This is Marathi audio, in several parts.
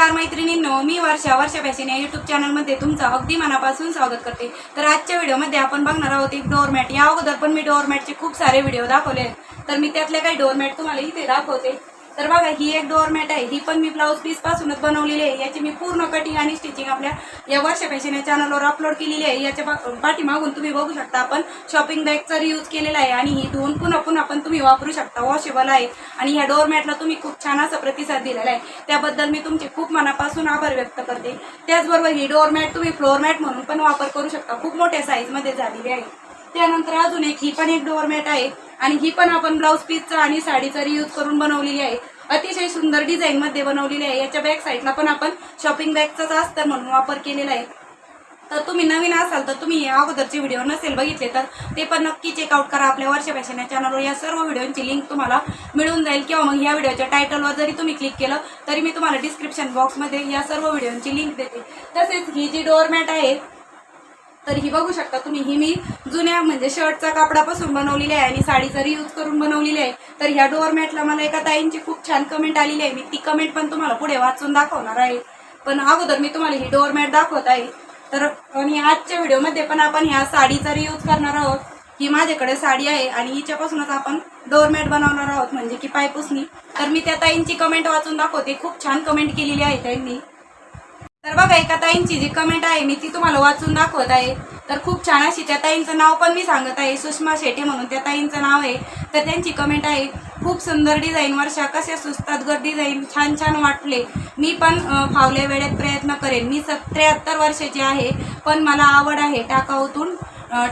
नमस्कार मैत्रिणींनो मी वर्षा वर्षा फॅशन या युट्यूब चॅनलमध्ये तुमचं अगदी मनापासून स्वागत करते. तर आजच्या व्हिडिओमध्ये आपण बघणार आहोत एक डोअरमॅट या अगोदर पण मी डोअरमॅटचे खूप सारे व्हिडिओ दाखवले आहेत. तर मी त्यातले काही डोअरमॅट तुम्हाला इथे दाखवते. तर बघा ही एक डोअरमॅट आहे. ही पण मी ब्लाऊज पीस पासूनच बनवलेली आहे. याची मी पूर्ण कटिंग आणि स्टिचिंग आपल्या या वर्षा फॅशन या चॅनलवर अपलोड केलेली आहे. याच्या पाठीमागून तुम्ही बघू शकता आपण शॉपिंग बॅगचा यूज केलेला आहे आणि ही धुवून पुन्हा पुन्हा पण तुम्ही वापरू शकता. वॉशेबल आहे. आणि ह्या डोअरमॅटला तुम्ही खूप छान असा प्रतिसाद दिलेला आहे. त्याबद्दल मी तुमचे खूप मनापासून आभार व्यक्त करते. त्याचबरोबर ही डोअरमॅट तुम्ही फ्लोअरमॅट म्हणून पण वापर करू शकता. खूप मोठ्या साईजमध्ये झालेली आहे. त्यानंतर अजून एक ही पण एक डोअरमॅट आहे. आणि ही पण आपण ब्लाऊज पीसचा आणि साडीचा रियूज करून बनवलेली आहे. अतिशय सुंदर डिझाईनमध्ये बनवलेली आहे. याच्या बॅक साईडला पण आपण शॉपिंग बॅगचाच अस्तर म्हणून वापर केलेला आहे. तर तुम्ही नवीन असाल तर तुम्ही या अगोदरचे व्हिडिओ नसेल बघितले तर ते पण नक्की चेकआउट करा आपल्या वर्ष फॅशन या चॅनलवर या सर्व व्हिडिओंची लिंक तुम्हाला मिळून जाईल. किंवा मग या व्हिडिओच्या टायटलवर जरी तुम्ही क्लिक केलं तरी मी तुम्हाला डिस्क्रिप्शन बॉक्समध्ये या सर्व व्हिडिओची लिंक देते. तसेच ही जी डोअरमॅट आहे तर ही बघू शकता तुम्ही. ही मी जुन्या म्हणजे शर्टचा कापडापासून बनवलेली आहे आणि साडी जरी यूज करून बनवलेली आहे. तर ह्या डोअरमॅटला मला एका ताईंची खूप छान कमेंट आलेली आहे. मी ती कमेंट पण तुम्हाला पुढे वाचून दाखवणार आहे. पण अगोदर मी तुम्हाला ही डोअरमॅट दाखवत आहे. तर आणि आजच्या व्हिडिओमध्ये पण आपण ह्या साडीचा रियूज करणार आहोत. ही माझ्याकडे साडी आहे आणि हिच्यापासूनच आपण डोअरमॅट बनवणार आहोत. म्हणजे की पायपुसणी. तर मी त्या ताईंची कमेंट वाचून दाखवते. खूप छान कमेंट केलेली आहे त्यांनी. तर बघा एका ताईंची जी कमेंट आहे मी ती तुम्हाला वाचून दाखवत आहे. तर खूप छान अशी त्या ताईंचं नाव पण मी सांगत आहे सुषमा शेटे म्हणून त्या ताईंचं नाव आहे. तर त्यांची कमेंट आहे खूप सुंदर डिझाईन वर्षा कशा सुचतात गर डिझाईन छान छान वाटले. मी पण फावल्या वेळेत प्रयत्न करेन. मी त्र्याहत्तर वर्षाची आहे पण मला आवड आहे टाकाऊतून.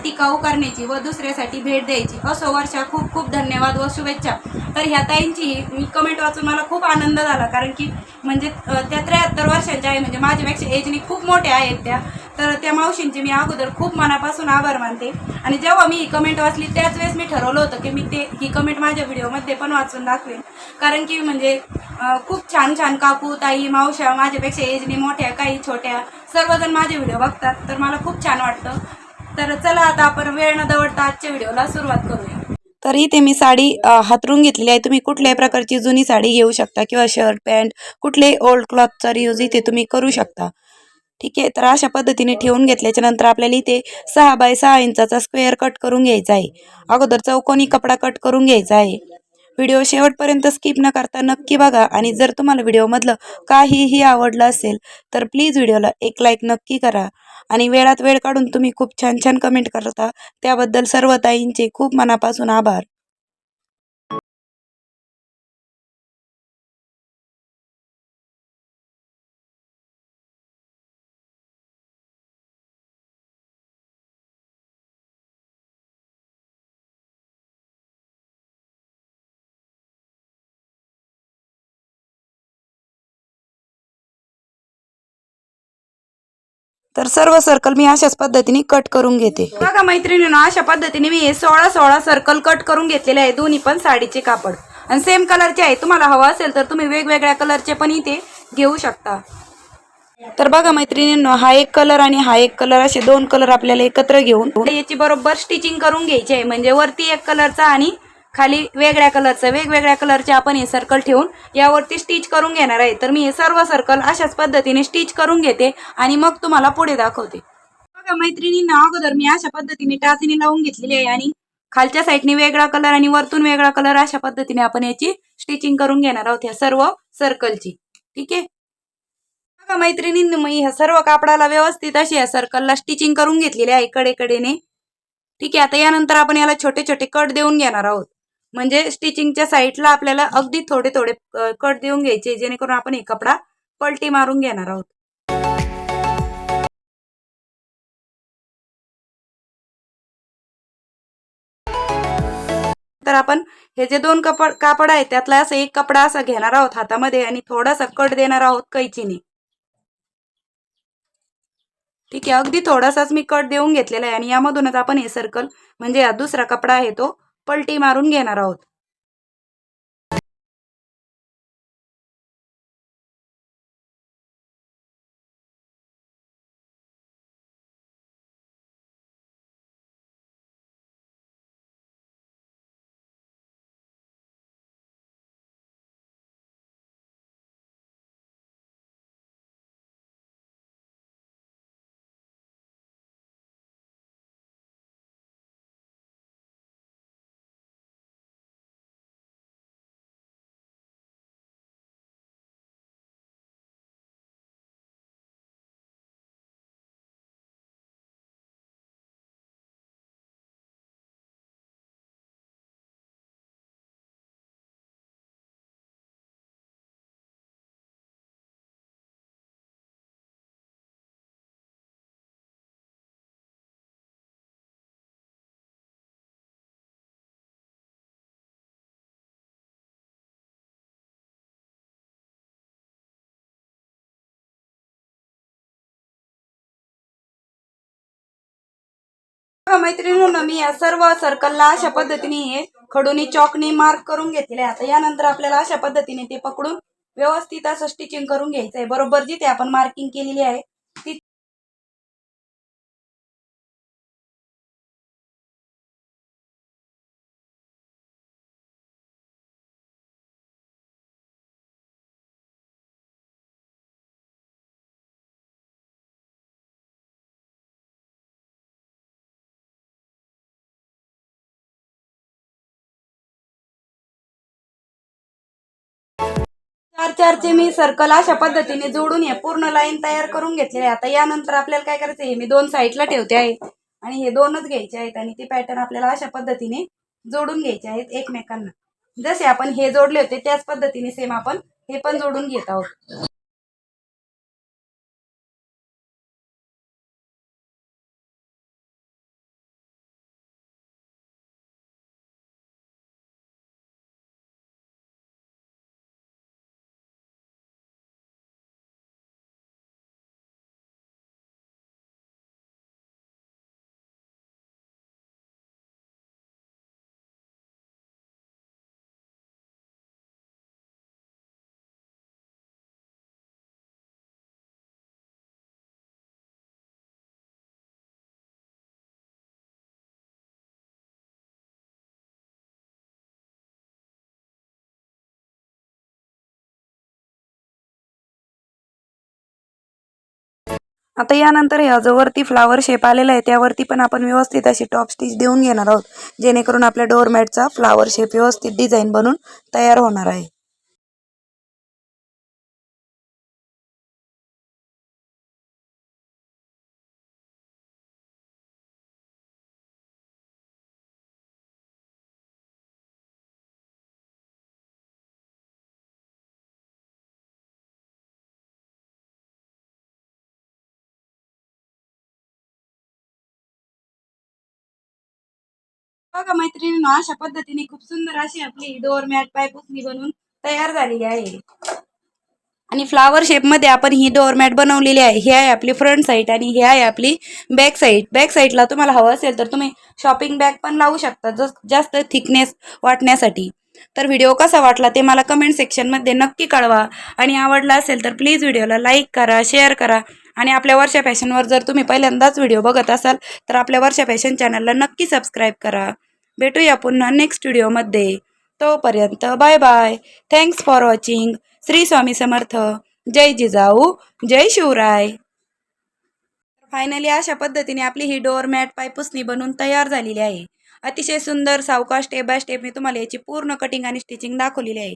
टिकाऊ करण्याची व दुसऱ्यासाठी भेट द्यायची. हो, असो वर्षा खूप खूप धन्यवाद व शुभेच्छा. तर ह्या ताईंची मी कमेंट वाचून मला खूप आनंद झाला. कारण की म्हणजे त्या त्र्याहत्तर वर्षांच्या आहे म्हणजे माझ्यापेक्षा एजनी खूप मोठ्या आहेत त्या. तर त्या मावशींचे मी अगोदर खूप मनापासून आभार मानते. आणि जेव्हा मी ही कमेंट वाचली त्याच वेळेस मी ठरवलं होतं की मी ते ही कमेंट माझ्या व्हिडिओमध्ये पण वाचून दाखवेन. कारण की म्हणजे खूप छान छान काकू ताई मावशा माझ्यापेक्षा एजनी मोठ्या काही छोट्या सर्वजण माझे व्हिडिओ बघतात. तर मला खूप छान वाटतं. तर चला आता आपण वेळ न दवडता आजच्या व्हिडिओला सुरुवात करूया. तर इथे मी साडी हातरून घेतलेली आहे. तुम्ही कुठल्याही प्रकारची जुनी साडी घेऊ शकता किंवा शर्ट पॅन्ट कुठलेही ओल्ड क्लॉथचा रियूज इथे तुम्ही करू शकता. ठीक आहे? तर अशा पद्धतीने ठेवून घेतल्याच्या नंतर आपल्याला इथे सहा बाय सहा इंचाचा स्क्वेअर कट करून घ्यायचा आहे. अगोदर चौकोनी कपडा कट करून घ्यायचा आहे. व्हिडिओ शेवटपर्यंत स्किप न करता नक्की बघा आणि जर तुम्हाला व्हिडिओमधलं काहीही आवडलं असेल तर प्लीज व्हिडिओला एक लाईक नक्की करा. आणि वेळात वेळ काढून तुम्ही खूप छान छान कमेंट करता त्याबद्दल सर्व ताईंचे खूप मनापासून आभार. तर सर्व सर्कल मी अशाच पद्धतीने कट करून घेते. बघा मैत्रिणीनं अशा पद्धतीने मी हे सोळा सोळा सर्कल कट करून घेतलेले आहे. दोन्ही पण साडीचे कापड. आणि सेम कलरचे आहे तुम्हाला हवं असेल तर तुम्ही वेगवेगळ्या कलरचे पण इथे घेऊ शकता. तर बघा मैत्रिणींनो हा एक कलर आणि हा एक कलर असे दोन कलर आपल्याला एकत्र घेऊन याची बरोबर स्टिचिंग करून घ्यायची आहे. म्हणजे वरती एक कलरचा आणि खाली वेगळ्या कलरचं वेगवेगळ्या कलरचे आपण हे सर्कल ठेवून यावरती स्टिच करून घेणार आहे. तर मी हे सर्व सर्कल अशाच पद्धतीने स्टिच करून घेते आणि मग तुम्हाला पुढे दाखवते. बघा मैत्रिणींना अगोदर मी अशा पद्धतीने टाचणी लावून घेतलेली आहे आणि खालच्या साईडने वेगळा कलर आणि वरतून वेगळा कलर अशा पद्धतीने आपण याची स्टिचिंग करून घेणार आहोत ह्या सर्व सर्कलची ठीक आहे? बघा मैत्रिणींनी मी ह्या सर्व कापडाला व्यवस्थित अशी या सर्कलला स्टिचिंग करून घेतलेली आहे कडेकडेने ठीक आहे आता यानंतर आपण याला छोटे छोटे कट देऊन घेणार आहोत. म्हणजे स्टिचिंगच्या साईडला आपल्याला अगदी थोडे थोडे कट देऊन घ्यायचे जेणेकरून आपण हे कपडा पलटी मारून घेणार आहोत. तर आपण हे जे दोन कपड कापड आहे त्यातला असं एक कपडा असा घेणार आहोत हातामध्ये आणि थोडासा कट देणार आहोत कैचीने. ठीक आहे अगदी थोडासाच मी कट देऊन घेतलेला आहे आणि यामधूनच आपण हे सर्कल म्हणजे हा दुसरा कपडा आहे तो पलटी मारून घेणार आहोत. मैत्रिणींना मी या सर्व सर्कलला अशा पद्धतीने हे खडूनी चॉकनी मार्क करून घेतलेले आता यानंतर आपल्याला अशा पद्धतीने ते पकडून व्यवस्थित असं स्टिचिंग करून घ्यायचं आहे बरोबर जिथे आपण मार्किंग केलेली आहे चार चारचे मी सर्कल अशा पद्धतीने जोडून हे पूर्ण लाईन तयार करून घेतलेली आहे. आता यानंतर आपल्याला काय करायचं आहे? मी दोन साईडला ठेवते आहे. आणि हे दोनच घ्यायचे आहेत आणि ते पॅटर्न आपल्याला अशा पद्धतीने जोडून घ्यायचे आहेत एकमेकांना. जसे आपण हे जोडले होते त्याच पद्धतीने सेम आपण हे पण जोडून घेत आहोत. आता यानंतर ह्या जो वरती फ्लावर शेप आलेला आहे त्यावरती पण आपण व्यवस्थित अशी टॉप स्टिच देऊन घेणार आहोत. जेणेकरून आपल्या डोरमॅटचा फ्लावर शेप व्यवस्थित डिझाईन बनून तयार होणार आहे. बघा मैत्रिणींनो अशा पद्धतीने खूप सुंदर अशी आपली डोअर मॅट पायपुसणी बनवून तयार झालेली आहे. आणि फ्लावर शेपमध्ये आपण ही डोअरमॅट बनवलेली आहे. ही आहे आपली फ्रंट साईड आणि ही आहे आपली बॅक साईड. बॅक साईडला तुम्हाला हवं असेल तर तुम्ही शॉपिंग बॅग पण लावू शकता जस जास्त थिकनेस वाटण्यासाठी. तर व्हिडिओ कसा वाटला ते मला कमेंट सेक्शनमध्ये नक्की कळवा. आणि आवडला असेल तर प्लीज व्हिडिओला लाईक करा शेअर करा आणि आपल्या वर्षा फॅशनवर जर तुम्ही पहिल्यांदाच व्हिडिओ बघत असाल तर आपल्या वर्षा फॅशन चॅनलला नक्की सबस्क्राईब करा. भेटूया पुन्हा नेक्स्ट व्हिडिओमध्ये. तोपर्यंत bye bye. Thanks for watching Shri Swami Samarth. जय जिजाऊ. जय शिवराय. फायनली अशा पद्धतीने आपली ही डोअर मॅट पायपुसणी बनवून तयार झालेली आहे. अतिशय सुंदर सावकाश स्टेप बाय स्टेप मी तुम्हाला याची पूर्ण कटिंग आणि स्टिचिंग दाखवलेली आहे.